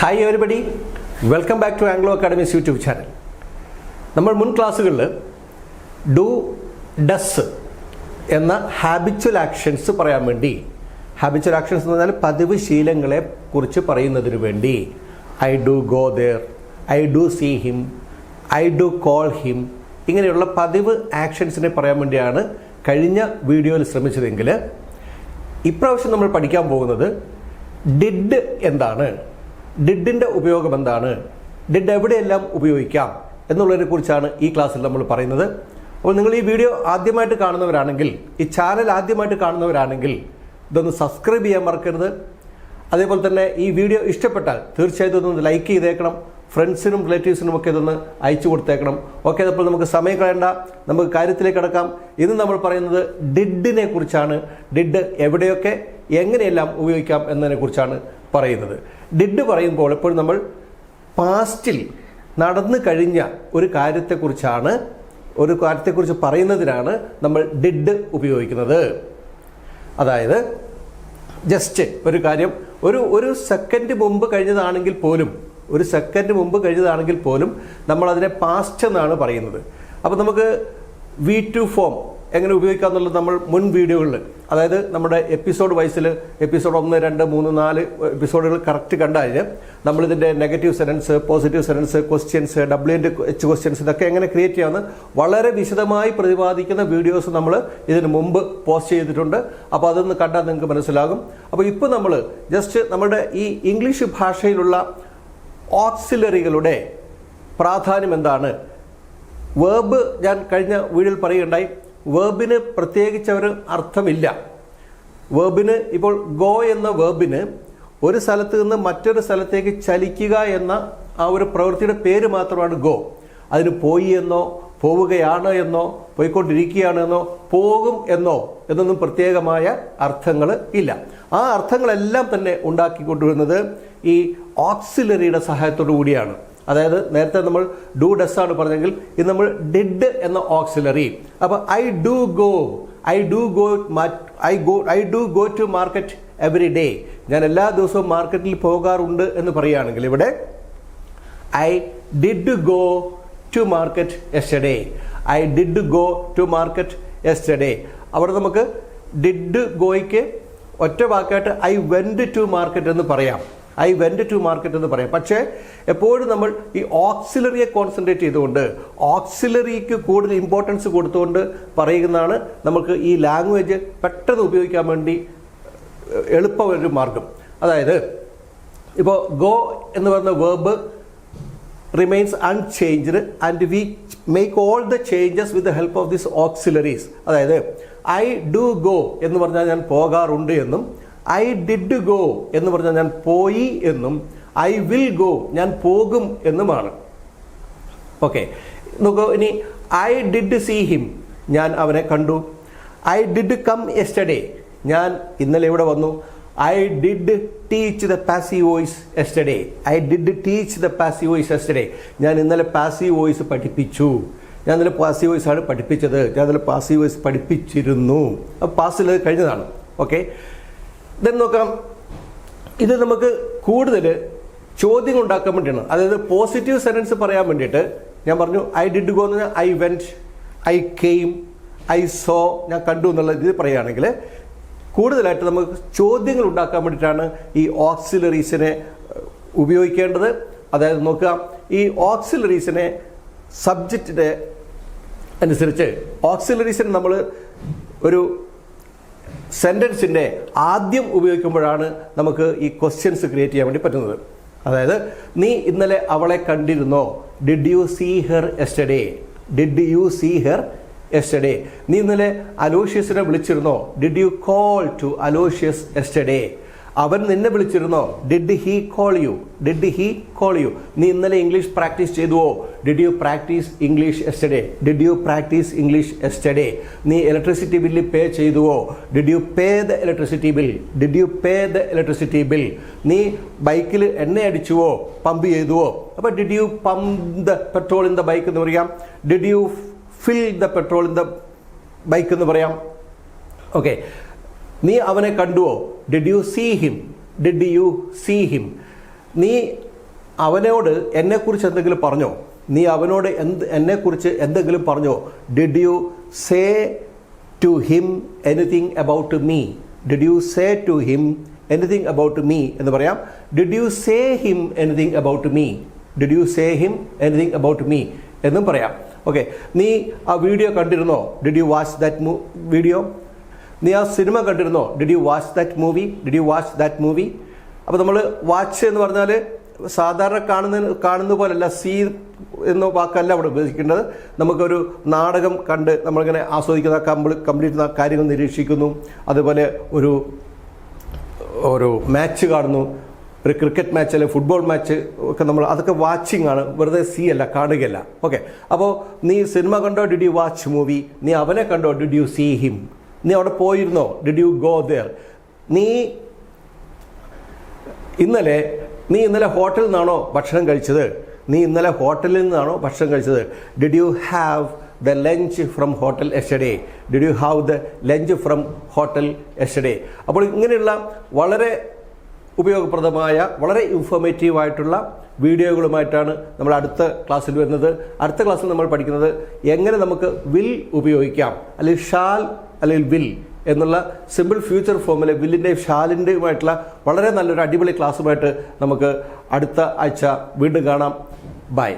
Hi everybody welcome back to Anglo academies YouTube channel നമ്മൾ മുൻ ക്ലാസ്സുകളിൽ ഡു ഡസ് എന്ന ഹാബിച്വൽ ആക്ഷൻസ് പറയാൻ വേണ്ടി ഹാബിച്വൽ ആക്ഷൻസ് എന്ന് പറഞ്ഞാൽ പതിവ് ശീലങ്ങളെ കുറിച്ച് പറയുന്നതിന് വേണ്ടി I do go there I do see him I do call him ഇങ്ങനെയുള്ള പതിവ് ആക്ഷൻസിനെ പറയാൻ വേണ്ടിയാണ് കഴിഞ്ഞ വീഡിയോയിൽ ശ്രമിച്ചതെങ്കിൽ ഇപ്രാവശ്യം നമ്മൾ പഠിക്കാൻ പോകുന്നത് ഡിഡ് എന്താണ്? ഡിഡിന്റെ ഉപയോഗം എന്താണ്? ഡിഡ് എവിടെയെല്ലാം ഉപയോഗിക്കാം എന്നുള്ളതിനെ കുറിച്ചാണ് ഈ ക്ലാസ്സിൽ നമ്മൾ പറയുന്നത്. അപ്പോൾ നിങ്ങൾ ഈ വീഡിയോ ആദ്യമായിട്ട് കാണുന്നവരാണെങ്കിൽ ഈ ചാനൽ ആദ്യമായിട്ട് കാണുന്നവരാണെങ്കിൽ ഇതൊന്ന് സബ്സ്ക്രൈബ് ചെയ്യാൻ മറക്കരുത്. അതേപോലെ തന്നെ ഈ വീഡിയോ ഇഷ്ടപ്പെട്ടാൽ തീർച്ചയായിട്ടും ഇതൊന്ന് ലൈക്ക് ചെയ്തേക്കണം. ഫ്രണ്ട്സിനും റിലേറ്റീവ്സിനും ഒക്കെ ഇതൊന്ന് അയച്ചു കൊടുത്തേക്കണം. ഓക്കെ അതപ്പോൾ നമുക്ക് സമയം കളയണ്ട. നമുക്ക് കാര്യത്തിലേക്ക് കിടക്കാം. ഇന്ന് നമ്മൾ പറയുന്നത് ഡിഡിനെ കുറിച്ചാണ്. ഡിഡ് എവിടെയൊക്കെ എങ്ങനെയെല്ലാം ഉപയോഗിക്കാം എന്നതിനെ കുറിച്ചാണ് പറയുന്നത്. ഡിഡ് പറയുമ്പോൾ എപ്പോഴും നമ്മൾ പാസ്റ്റിൽ നടന്നു കഴിഞ്ഞ ഒരു കാര്യത്തെക്കുറിച്ചാണ് ഒരു കാര്യത്തെക്കുറിച്ച് പറയുന്നതിനാണ് നമ്മൾ ഡിഡ് ഉപയോഗിക്കുന്നത്. അതായത് ജസ്റ്റ് ഒരു കാര്യം ഒരു ഒരു സെക്കൻഡ് മുമ്പ് കഴിഞ്ഞതാണെങ്കിൽ പോലും ഒരു സെക്കൻഡ് മുമ്പ് കഴിഞ്ഞതാണെങ്കിൽ പോലും നമ്മൾ അതിനെ പാസ്റ്റ് എന്നാണ് പറയുന്നത്. അപ്പോൾ നമുക്ക് വി ടു ഫോം എങ്ങനെ ഉപയോഗിക്കാം എന്നുള്ളത് നമ്മൾ മുൻ വീഡിയോകളിൽ അതായത് നമ്മുടെ എപ്പിസോഡ് വൈസിൽ എപ്പിസോഡ് ഒന്ന് രണ്ട് മൂന്ന് നാല് എപ്പിസോഡുകൾ കറക്റ്റ് കണ്ടാൽ നമ്മളിതിന്റെ negative sentence positive sentence questions W എന്റെ എച്ച് ക്വസ്റ്റ്യൻസ് ഇതൊക്കെ എങ്ങനെ ക്രിയേറ്റ് ചെയ്യാമെന്ന് വളരെ വിശദമായി പ്രതിപാദിക്കുന്ന വീഡിയോസ് നമ്മൾ ഇതിന് മുമ്പ് പോസ്റ്റ് ചെയ്തിട്ടുണ്ട്. അപ്പോൾ അതൊന്ന് കണ്ടാൽ നിങ്ങൾക്ക് മനസ്സിലാകും. അപ്പോൾ ഇപ്പോൾ നമ്മൾ ജസ്റ്റ് നമ്മുടെ ഈ ഇംഗ്ലീഷ് ഭാഷയിലുള്ള ഓക്സിലറികളുടെ പ്രാധാന്യം എന്താണ്? വേർബ് ഞാൻ കഴിഞ്ഞ വീഡിയോയിൽ പറയുകയുണ്ടായി. വേർബിന് പ്രത്യേകിച്ച് അവർ അർത്ഥമില്ല. വേബിന് ഇപ്പോൾ ഗോ എന്ന വേബിന് ഒരു സ്ഥലത്ത് നിന്ന് മറ്റൊരു സ്ഥലത്തേക്ക് ചലിക്കുക എന്ന ആ ഒരു പ്രവൃത്തിയുടെ പേര് മാത്രമാണ് ഗോ. അതിന് പോയി എന്നോ പോവുകയാണ് എന്നോ പോയിക്കൊണ്ടിരിക്കുകയാണ് എന്നോ പോകും എന്നോ എന്നൊന്നും പ്രത്യേകമായ അർത്ഥങ്ങൾ ഇല്ല. ആ അർത്ഥങ്ങളെല്ലാം തന്നെ ഉണ്ടാക്കിക്കൊണ്ടുവരുന്നത് ഈ ഓക്സിലറിയുടെ സഹായത്തോടു കൂടിയാണ്. അതായത് നേരത്തെ നമ്മൾ ഡു ഡസ് ആണ് പറഞ്ഞെങ്കിൽ ഇത് നമ്മൾ ഡിഡ് എന്ന ഓക്സിലറി അപ്പോൾ I do go I do go I go I do go to market every day ഞാൻ എല്ലാ ദിവസവും മാർക്കറ്റിൽ പോകാറുണ്ട് എന്ന് പറയുകയാണെങ്കിൽ ഇവിടെ I did go to market yesterday I did go to market yesterday അവിടെ നമുക്ക് ഡിഡ് ഗോയ്ക്ക് ഒറ്റ വാക്കായിട്ട് ഐ വെൻഡ് ടു മാർക്കറ്റ് എന്ന് പറയാം. ഐ വെന്റ് ടു മാർക്കറ്റ് എന്ന് പറയാം. പക്ഷേ എപ്പോഴും നമ്മൾ ഈ ഓക്സിലറിയെ കോൺസെൻട്രേറ്റ് ചെയ്തുകൊണ്ട് ഓക്സിലറിക്ക് കൂടുതൽ ഇമ്പോർട്ടൻസ് കൊടുത്തുകൊണ്ട് പറയുന്നതാണ് നമുക്ക് ഈ ലാംഗ്വേജ് പെട്ടെന്ന് ഉപയോഗിക്കാൻ വേണ്ടി എളുപ്പമൊരു മാർഗം. അതായത് ഇപ്പോൾ ഗോ എന്ന് പറയുന്ന verb remains unchanged and we make all the changes with the help of this auxiliaries അതായത് ഐ ഡു ഗോ എന്ന് പറഞ്ഞാൽ ഞാൻ പോകാറുണ്ട് എന്നും ഐ ഡിഡ് ഗോ എന്ന് പറഞ്ഞാൽ ഞാൻ പോയി എന്നും ഐ വിൽ ഗോ ഞാൻ പോകും എന്നുമാണ്. ഓക്കെ നോക്കൂ ഇനി ഐ ഡിഡ് സീ ഹിം ഞാൻ അവനെ കണ്ടു. ഐ ഡിഡ് കം എസ്റ്റഡേ ഞാൻ ഇന്നലെ ഇവിടെ വന്നു. I did teach the passive voice yesterday I did teach the passive voice yesterday ഞാൻ ഇന്നലെ പാസീവ് വോയിസ് പഠിപ്പിച്ചു. ഞാൻ ഇന്നലെ പാസീവ് വോയിസ് ആണ് പഠിപ്പിച്ചത്. ഞാൻ ഇന്നലെ പാസീവ് വോയിസ് പഠിപ്പിച്ചിരുന്നു. പാസ്സിൽ കഴിഞ്ഞതാണ്. ഓക്കെ ദെൻ നോക്കാം. ഇത് നമുക്ക് കൂടുതൽ ചോദ്യങ്ങൾ ഉണ്ടാക്കാൻ വേണ്ടിയാണ്. അതായത് പോസിറ്റീവ് സെന്റൻസ് പറയാൻ വേണ്ടിയിട്ട് ഞാൻ പറഞ്ഞു ഐ ഡിഡ് ഗോ എന്ന് പറഞ്ഞാൽ I went I came I saw ഞാൻ കണ്ടു എന്നുള്ള ഇത് പറയുകയാണെങ്കിൽ കൂടുതലായിട്ട് നമുക്ക് ചോദ്യങ്ങൾ ഉണ്ടാക്കാൻ വേണ്ടിയിട്ടാണ് ഈ ഓക്സിലറീസിനെ ഉപയോഗിക്കേണ്ടത്. അതായത് നോക്കുക ഈ ഓക്സിലറീസിനെ സബ്ജക്റ്റിന്റെ അനുസരിച്ച് ഓക്സിലറീസിന് നമ്മൾ ഒരു സെന്റൻസിന്റെ ആദ്യം ഉപയോഗിക്കുമ്പോഴാണ് നമുക്ക് ഈ ക്വസ്റ്റ്യൻസ് ക്രിയേറ്റ് ചെയ്യാൻ വേണ്ടി പറ്റുന്നത്. അതായത് നീ ഇന്നലെ അവളെ കണ്ടിരുന്നോ? Did you see her yesterday did you see her yesterday നീ ഇന്നലെ അലോഷ്യസിനെ വിളിച്ചിരുന്നോ? Did you call to Aloysius yesterday അവൻ നിന്നെ വിളിച്ചിരുന്നോ? Did he call you did he call you നീ ഇന്നലെ English practice ചെയ്തുവോ? Did you practice English yesterday did you practice English yesterday നീ electricity bill pay ചെയ്തുവോ? Did you pay the electricity bill did you pay the electricity bill നീ ബൈക്കിൽ എണ്ണ അടിച്ചുവോ? Pump ചെയ്തുവോ? അപ്പോൾ did you pump the petrol in the bike എന്ന് പറയാം. Did you fill the petrol in the bike എന്ന് പറയാം. Okay നീ അവനെ കണ്ടുവോ? Did you see him did you see him നീ അവനോട് എന്നെക്കുറിച്ച് എന്തെങ്കിലും പറഞ്ഞോ? നീ അവനോട് എന്ത് എന്നെക്കുറിച്ച് എന്തെങ്കിലും പറഞ്ഞോ? Did you say to him anything about me did you say to him anything about me എന്ന് പറയാം. Did you say him anything about me did you say him anything about me എന്നും പറയാം. ഓക്കെ നീ ആ video കണ്ടിരുന്നോ? Did you watch that video നീ ആ cinema കണ്ടിരുന്നോ? Did you watch that movie did you watch that movie അപ്പോൾ നമ്മൾ വാച്ച് എന്ന് പറഞ്ഞാൽ സാധാരണ കാണുന്ന കാണുന്ന പോലല്ല സീ എന്ന വാക്കല്ല അവിടെ ഉപയോഗിക്കേണ്ടത്. നമുക്കൊരു നാടകം കണ്ട് നമ്മളിങ്ങനെ ആസ്വദിക്കുന്ന കംപ്ലീ കംപ്ലീറ്റ് കാര്യങ്ങൾ നിരീക്ഷിക്കുന്നു. അതുപോലെ ഒരു ഒരു മാച്ച് കാണുന്നു. ഒരു ക്രിക്കറ്റ് മാച്ച് അല്ലെങ്കിൽ ഫുട്ബോൾ മാച്ച് ഒക്കെ നമ്മൾ അതൊക്കെ വാച്ചിങ് ആണ്. വെറുതെ സീ അല്ല കാണുകയല്ല. ഓക്കെ അപ്പോൾ നീ സിനിമ കണ്ടോ? ഡിഡ് യു വാച്ച് മൂവി നീ അവനെ കണ്ടോ? ഡിഡ് യു സീ ഹിം നീ അവിടെ പോയിരുന്നോ? ഡിഡ് യു ഗോ ദർ നീ ഇന്നലെ നീ ഇന്നലെ ഹോട്ടലിൽ നിന്നാണോ ഭക്ഷണം കഴിച്ചത്? നീ ഇന്നലെ ഹോട്ടലിൽ നിന്നാണോ ഭക്ഷണം കഴിച്ചത്? Did you have the lunch from hotel yesterday did you have the lunch from hotel yesterday അപ്പോൾ ഇങ്ങനെയുള്ള വളരെ ഉപയോഗപ്രദമായ വളരെ ഇൻഫോർമേറ്റീവ് ആയിട്ടുള്ള വീഡിയോകളുമായിട്ടാണ് നമ്മൾ അടുത്ത ക്ലാസ്സിൽ വരുന്നത്. അടുത്ത ക്ലാസ്സിൽ നമ്മൾ പഠിക്കുന്നത് എങ്ങനെ നമുക്ക് വിൽ ഉപയോഗിക്കാം അല്ലെങ്കിൽ ഷാൽ അല്ലെങ്കിൽ വിൽ എന്നുള്ള സിമ്പിൾ ഫ്യൂച്ചർ ഫോമിലെ വില്ലിന്റെയും ഷാലിന്റെയുമായിട്ടുള്ള വളരെ നല്ലൊരു അടിപൊളി ക്ലാസ്സുമായിട്ട് നമുക്ക് അടുത്ത ആഴ്ച വീണ്ടും കാണാം. ബൈ.